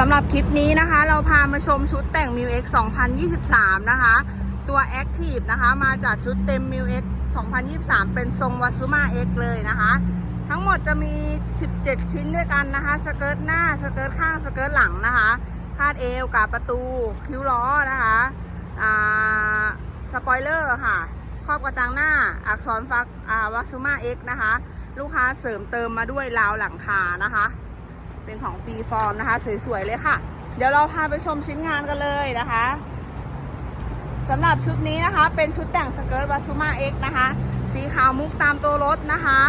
สำหรับคลิปนี้นะคะ เราพามาชมชุดแต่ง m ิว X 2023 นะคะ ตัว Active นะคะ มาจากชุดเต็ม m ิว X 2023 เป็นทรงวัสุมา X เลยนะคะ ทั้งหมดจะมี 17 ชิ้นด้วยกันนะคะ สเกิร์ตหน้า สเกิร์ตข้าง สเกิร์ตหลังนะคะ คาดเอวกาบประตู คิ้วล้อนะคะสปอยเลอร์ค่ะ ครอบกระจังหน้า อักษรฟักวัสุมา X นะคะ ลูกค้าเสริมเติมมาด้วยราวหลังคานะคะ เป็นของฟรีฟอร์มนะคะ สวยๆเลยค่ะ เดี๋ยวเราพาไปชมชิ้นงานกันเลยนะคะสำหรับชุดนี้นะคะ เป็นชุดแต่งสเกิร์ตวัสุมาเอ็กนะคะ สีขาวมุกตามตัวรถนะคะ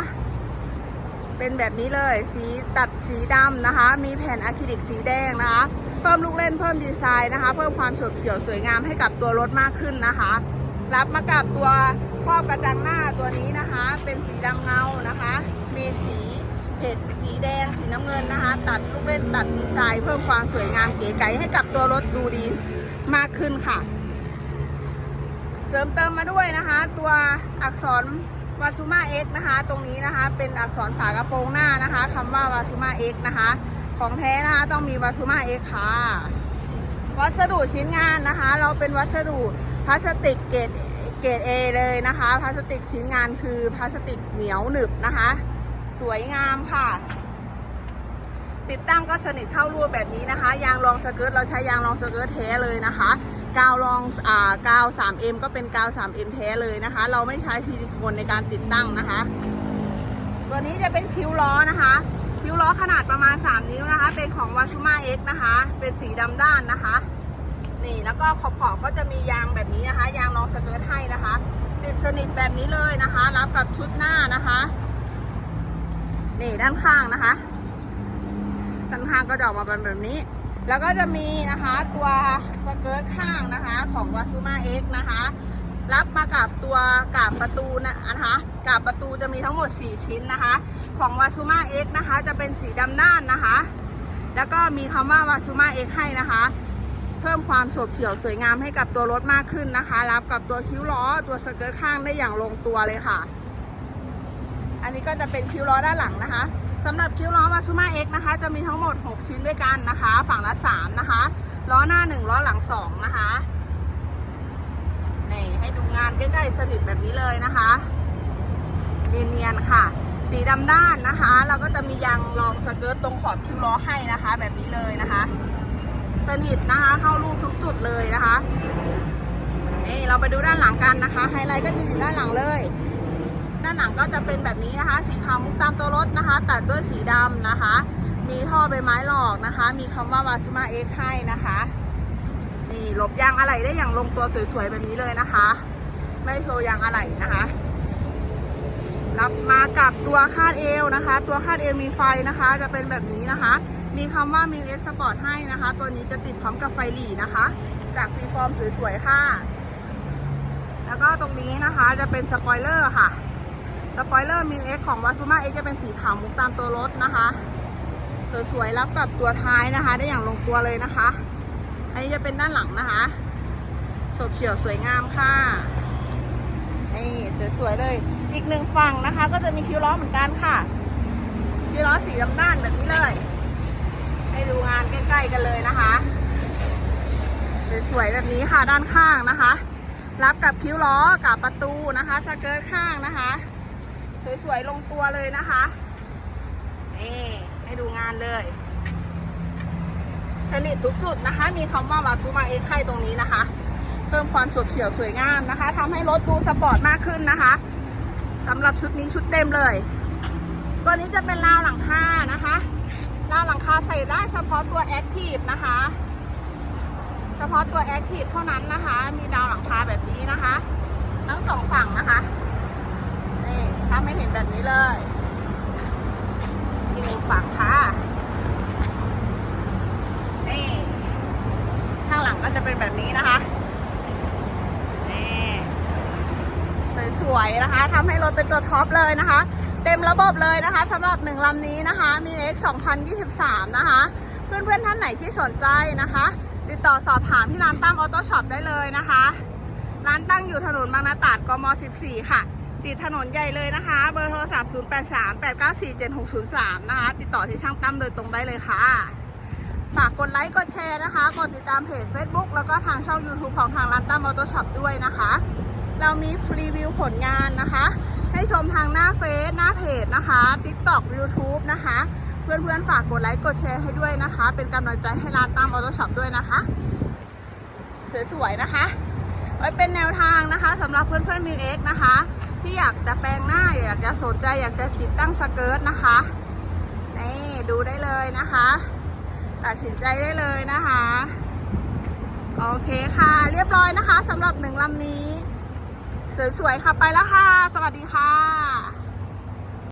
เป็นแบบนี้เลย สีตัดสีดำนะคะ มีแผ่นอะคริลิกสีแดงนะคะ เพิ่มลูกเล่นเพิ่มดีไซน์นะคะ เพิ่มความสดเสียวสวยงามให้กับตัวรถมากขึ้นนะคะ รับมากับตัวครอบกระจังหน้าตัวนี้นะคะ เป็นสีดำเงานะคะ มีสี เผ็ดสีแดงสีน้ำเงินนะคะ ตัดลูกเล่นตัดดีไซน์เพิ่มความสวยงามเก๋ไก๋ให้กับตัวรถดูดีมากขึ้นค่ะ เสริมเติมมาด้วยนะคะ ตัวอักษรวาซูมาเอ็กนะคะ ตรงนี้นะคะ เป็นอักษรฝากระโปรงหน้านะคะคำว่าวาซูมาเอ็กนะคะ ของแท้นะคะต้องมีวาซูมาเอ็กค่ะวัสดุชิ้นงานนะคะ เราเป็นวัสดุพลาสติกเกรดเกรดเอเลยนะคะ พลาสติกชิ้นงานคือพลาสติกเหนียวหนึบนะคะ สวยงามค่ะ ติดตั้งก็สนิทเข้ารูปแบบนี้นะคะ ยางรองสเกิร์ตเราใช้ยางรองสเกิร์ตแท้เลยนะคะกาวรองอ่ากาว 3M ก็เป็นกาว 3M แท้เลยนะคะ เราไม่ใช้ซิลิโคนในการติดตั้งนะคะ ตัวนี้จะเป็นคิ้วล้อนะคะคิ้วล้อขนาดประมาณ 3 นิ้วนะคะ เป็นของวาซูมาเอ็กนะคะ เป็นสีดำด้านนะคะ นี่แล้วก็ขอบขอบก็จะมียางแบบนี้นะคะ ยางรองสเกิร์ตให้นะคะ ติดสนิทแบบนี้เลยนะคะ รับกับชุดหน้านะคะ นี่ด้านข้างนะคะด้านข้างก็จะออกมาเป็นแบบนี้ แล้วก็จะมีนะคะตัวสเกิร์ตข้างนะคะของวาซูมาเอ็กนะคะ รับมากับตัวกาบประตูนะนะคะกาบประตูจะมีทั้งหมด 4 ชิ้นนะคะ ของวาซูมาเอ็กนะคะ จะเป็นสีดำด้านนะคะ แล้วก็มีคำว่าวาซูมาเอ็กให้นะคะเพิ่มความโฉบเฉี่ยวสวยงามให้กับตัวรถมากขึ้นนะคะ รับกับตัวคิ้วล้อตัวสเกิร์ตข้างได้อย่างลงตัวเลยค่ะ อันนี้ก็จะเป็นคิ้วล้อด้านหลังนะคะสำหรับคิ้วล้อมาซูมาเอ็กนะคะ จะมีทั้งหมด 6 ชิ้นด้วยกันนะคะ ฝั่งละ 3 นะคะ ล้อหน้า 1 ล้อหลัง 2 นะคะนี่ให้ดูงานใกล้ๆสนิทแบบนี้เลยนะคะเนียนๆค่ะ สีดำด้านนะคะเราก็จะมียางรองสเกิร์ตตรงขอบคิ้วล้อให้นะคะ แบบนี้เลยนะคะ สนิทนะคะเข้ารูปทุกจุดเลยนะคะนี่เราไปดูด้านหลังกันนะคะ ไฮไลท์ก็จะอยู่ด้านหลังเลย ด้านหลังก็จะเป็นแบบนี้นะคะ สีขาวมุกตามตัวรถนะคะ ตัดด้วยสีดำนะคะ มีท่อใบไม้หลอกนะคะ มีคำว่าวาจูมาเอ็กให้นะคะนี่หลบยางอะไหล่ได้อย่างลงตัวสวยๆแบบนี้เลยนะคะ ไม่โชว์ยางอะไหล่นะคะรับมากับตัวคาดเอวนะคะ ตัวคาดเอวมีไฟนะคะ จะเป็นแบบนี้นะคะ มีคำว่ามีเอ็กซ์สปอร์ตให้นะคะ ตัวนี้จะติดพร้อมกับไฟหลีนะคะ จากฟรีฟอร์มสวยๆค่ะ แล้วก็ตรงนี้นะคะจะเป็นสปอยเลอร์ค่ะ สปอยเลอร์มิวเอ็กของวาซูมาเอ็กจะเป็นสีขาวมุกตามตัวรถนะคะ สวยๆรับกับตัวท้ายนะคะ ได้อย่างลงตัวเลยนะคะ อันนี้จะเป็นด้านหลังนะคะโฉบเฉี่ยวสวยงามค่ะนี่สวยๆเลย อีกหนึ่งฝั่งนะคะ ก็จะมีคิวล้อเหมือนกันค่ะคิวล้อสีดำด้านแบบนี้เลย ให้ดูงานใกล้ๆกันเลยนะคะสวยๆแบบนี้ค่ะด้านข้างนะคะ รับกับคิ้วล้อกับประตูนะคะสเกิร์ตข้างนะคะ สวยๆลงตัวเลยนะคะ นี่ ให้ดูงานเลยสนิททุกจุดนะคะ มีคำว่าวาซูมาเอ็กให้ตรงนี้นะคะ เพิ่มความโฉบเฉียวสวยงามนะคะทำให้รถดูสปอร์ตมากขึ้นนะคะสำหรับชุดนี้ชุดเต็มเลย ตัวนี้จะเป็นราวหลังคานะคะราวหลังคาใส่ได้เฉพาะตัวแอคทีฟนะคะ เฉพาะตัวแอคทีฟเท่านั้นนะคะ มีดาวหลังคาแบบนี้นะคะ ทั้งสองฝั่งนะคะ ถ้าไม่เห็นแบบนี้เลยอีกหนึ่ฝั่งค่ะนี่ข้างหลังก็จะเป็นแบบนี้นะคะนี่สวยๆนะคะทำให้รถเป็นตัวท็อปเลยนะคะ เต็มระบบเลยนะคะสำหรับหนึ่งลำนี้นะคะมี X 2023 นะคะ เพื่อนๆท่านไหนที่สนใจนะคะ ติดต่อสอบถามที่ร้านตั้งออโต้ช็อปได้เลยนะคะ ร้านตั้งอยู่ถนนบางนาตราดกม 14 ค่ะ ติดถนนใหญ่เลยนะคะ เบอร์โทรศัพท์ 0838947603 นะคะ ติดต่อที่ช่างตั้มโดยตรงได้เลยค่ะ ฝากกดไลค์ กดแชร์นะคะ กดติดตามเพจ Facebook แล้วก็ทางช่อง YouTube ของทางร้านตั้มออโต้ช็อปด้วยนะคะ เรามีรีวิวผลงานนะคะ ให้ชมทางหน้าเฟซหน้าเพจนะคะ TikTok YouTube นะคะ เพื่อนๆ ฝากกดไลค์ กดแชร์ให้ด้วยนะคะ เป็นกำลังใจให้ร้านตั้มออโต้ช็อปด้วยนะคะ สวยๆ นะคะ ไว้เป็นแนวทางนะคะสำหรับเพื่อนๆมิวเอ็กนะคะ ที่อยากจะแปลงหน้าอยากจะสนใจอยากจะติดตั้งสเกิร์ตนะคะนี่ดูได้เลยนะคะ ตัดสินใจได้เลยนะคะ โอเคค่ะ เรียบร้อยนะคะสำหรับหนึ่งลำนี้ สวยๆค่ะไปแล้วค่ะ สวัสดีค่ะ